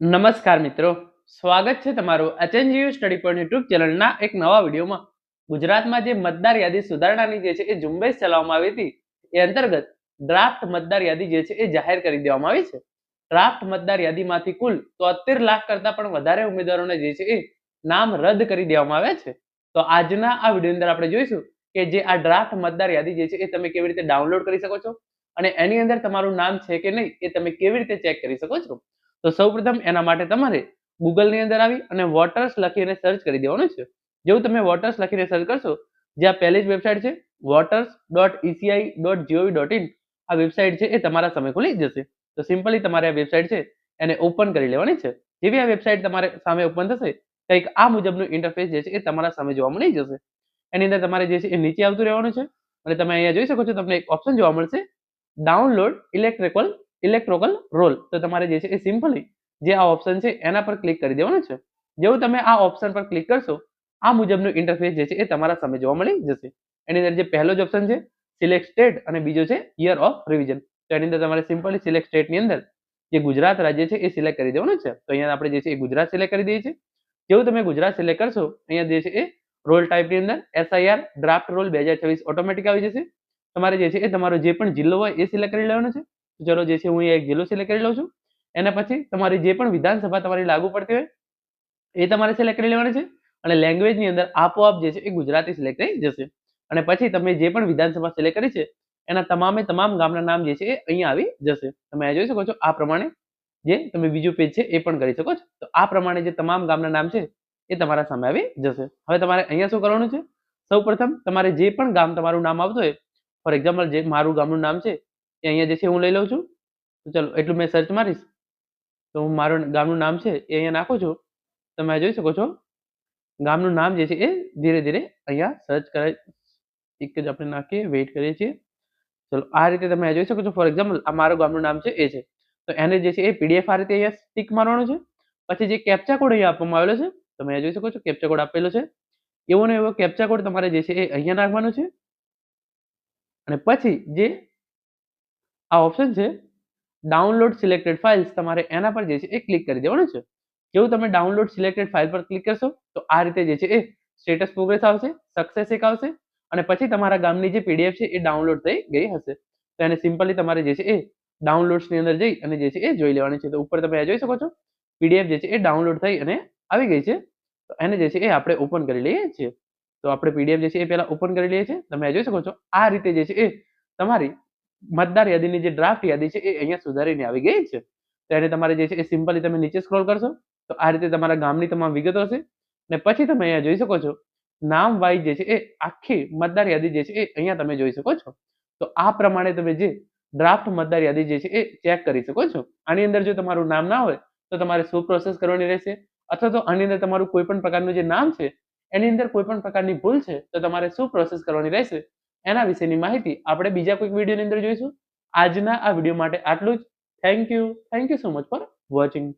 નમસ્કાર મિત્રો. સ્વાગત છે તમારું એચએનજીયુ સ્ટડી પોઈન્ટ યુટ્યુબ ચેનલના એક નવા વિડીયોમાં. ગુજરાતમાં જે મતદાર યાદી સુધારણાની જે છે એ ઝુંબેશ ચલાવવામાં આવી હતી, એ અંતર્ગત ડ્રાફ્ટ મતદાર યાદી જે છે એ જાહેર કરી દેવામાં આવી છે. ડ્રાફ્ટ મતદાર યાદીમાંથી કુલ તોતેર લાખ કરતા પણ વધારે ઉમેદવારોને જે છે એ નામ રદ કરી દેવામાં આવ્યા છે. તો આજના આ વીડિયો અંદર આપણે જોઈશું કે જે આ ડ્રાફ્ટ મતદાર યાદી જે છે એ તમે કેવી રીતે ડાઉનલોડ કરી શકો છો અને એની અંદર તમારું નામ છે કે નહીં એ તમે કેવી રીતે ચેક કરી શકો છો. તો સૌપ્રથમ એના માટે તમારે ગૂગલની અંદર આવી અને વોટર્સ લખીને સર્ચ કરી દેવાનું છે. જેવું તમે વોટર્સ લખીને સર્ચ કરશો જ્યાં પહેલી જ વેબસાઇટ છે voters dot ECI dot GOV dot in આ વેબસાઇટ છે એ તમારા સામે ખુલી જશે. તો સિમ્પલી તમારે આ વેબસાઇટ છે એને ઓપન કરી લેવાની છે. જેવી આ વેબસાઇટ તમારે સામે ઓપન થશે, કંઈક આ મુજબનું ઇન્ટરફેસ જે છે એ તમારા સામે જોવા મળી જશે. એની અંદર તમારે જે છે એ નીચે આવતું રહેવાનું છે. અને તમે અહીંયા જોઈ શકો છો, તમને એક ઓપ્શન જોવા મળશે. ડાઉનલોડ ઇલેક્ટ્રિકલ ઇલેક્ટ્રોકલ રોલ તો તમારે જે છે એ સિમ્પલી જે આ ઓપ્શન છે એના પર ક્લિક કરી દેવાનું છે. જેવું તમે આ ઓપ્શન પર ક્લિક કરશો, આ મુજબનું ઇન્ટરફેસ જે છે એ તમારા સામે જોવા મળી જશે. એની અંદર જે પહેલો જ ઓપ્શન છે સિલેક્ટ સ્ટેટ અને બીજો છે યર ઓફ રિવિઝન તો એની અંદર તમારે સિમ્પલી સિલેક્ટ સ્ટેટની અંદર જે ગુજરાત રાજ્ય છે એ સિલેક્ટ કરી દેવાનું છે. તો અહીંયા આપણે જે છે એ ગુજરાત સિલેક્ટ કરી દઈએ છીએ. જેવું તમે ગુજરાત સિલેક્ટ કરશો, અહીંયા જે છે એ રોલ ટાઈપની અંદર એસઆઈઆર ડ્રાફ્ટ રોલ બે ઓટોમેટિક આવી જશે. તમારે જે છે એ તમારો જે પણ જિલ્લો હોય એ સિલેક્ટ કરી લેવાનો છે. ચલો જે છે હું એક જિલ્લો સિલેક્ટ કરી લઉં છું. એના પછી તમારી જે પણ વિધાનસભા તમારી લાગુ પડતી હોય, એ તમારે સિલેક્ટ કરી લેવાની છે. અને લેંગ્વેજની અંદર આપોઆપ જે છે એ ગુજરાતી સિલેક્ટ થઈ જશે. અને પછી તમે જે પણ વિધાનસભા સિલેક્ટ કરી છે, એના તમામે તમામ ગામના નામ જે છે એ અહીંયા આવી જશે. તમે આ જોઈ શકો છો, આ પ્રમાણે જે તમે બીજું પેજ છે એ પણ કરી શકો છો. તો આ પ્રમાણે જે તમામ ગામના નામ છે એ તમારા સામે આવી જશે. હવે તમારે અહીંયા શું કરવાનું છે? સૌ તમારે જે પણ ગામ તમારું નામ આવતું હોય ફોર એક્ઝામ્પલ જે મારું ગામનું નામ છે એ અહીંયા જે હું લઈ લઉં છું? તો ચલો, એટલું મેં સર્ચ મારીશ. તો હું મારું ગામનું નામ છે એ અહીંયા નાખું છું. તમે જોઈ શકો છો. ગામનું નામ જે છે એ ધીરે ધીરે અહીંયા સર્ચ કરાય. એક જ આપણે નાખીએ વેઇટ કરીએ છીએ. ચલો, આ રીતે તમે જોઈ શકો છો. ફોર એક્ઝામ્પલ આ મારું ગામનું નામ છે એ છે. તો એને જે છે એ પીડીએફ આ રીતે અહીંયા સ્ટીક મારવાનું છે. પછી જે કેપ્ચા કોડ અહીંયા આપવામાં આવેલો છે, તમે અહીંયા જોઈ શકો છો. કેપ્ચા કોડ આપેલો છે. એવો ને એવો કેપ્ચા કોડ તમારે જે છે એ અહીંયા નાખવાનો છે. અને પછી જે આ ઓપ્શન છે ડાઉનલોડ સિલેક્ટેડ ફાઇલ્સ તમારે એના પર જે છે એ ક્લિક કરી દેવાનું છે. જેવું તમે ડાઉનલોડ સિલેક્ટેડ ફાઇલ પર ક્લિક કરશો, તો આ રીતે જે છે એ સ્ટેટસ પ્રોગ્રેસ આવશે સક્સેસ એક આવશે, અને પછી તમારા ગામની જે પીડીએફ છે એ ડાઉનલોડ થઈ ગઈ હશે. તો એને સિમ્પલી તમારે જે છે એ ડાઉનલોડ્સની અંદર જઈ અને જે છે એ જોઈ લેવાની છે. તો ઉપર તમે જોઈ શકો છો પીડીએફ જે છે એ ડાઉનલોડ થઈ અને આવી ગઈ છે. તો એને જે છે એ આપણે ઓપન કરી લઈએ છીએ. તો આપણે પીડીએફ જે છે એ પહેલા ઓપન કરી લઈએ છીએ. તમે જોઈ શકો છો, આ રીતે જે છે એ તમારી મતદાર યાદીની જે ડ્રાફ્ટ યાદી છે એ અહીંયા સુધારીને આવી ગઈ છે. તો એને તમારે જે છે એ સિમ્પલી તમે નીચે સ્ક્રોલ કરશો, તો આ રીતે તમારા ગામની તમામ વિગતો હશે. ને પછી તમે અહીંયા જોઈ શકો છો, નામ વાઇઝ જે છે એ આખી મતદાર યાદી જે છે એ અહીંયા તમે જોઈ શકો છો. તો આ પ્રમાણે તમે જે ડ્રાફ્ટ મતદાર યાદી જે છે એ ચેક કરી શકો છો. આની અંદર જો તમારું નામ ના હોય, તો તમારે શું પ્રોસેસ કરવાની રહેશે? અથવા તો આની અંદર તમારું કોઈ પણ પ્રકારનું જે નામ છે, એની અંદર કોઈ પણ પ્રકારની ભૂલ છે, તો તમારે શું પ્રોસેસ કરવાની રહેશે? એના વિશેની માહિતી આપણે બીજા કોઈક વિડીયોની અંદર જોઈશું. આજના આ વીડિયો માટે આટલું જ. Thank you thank you so much for watching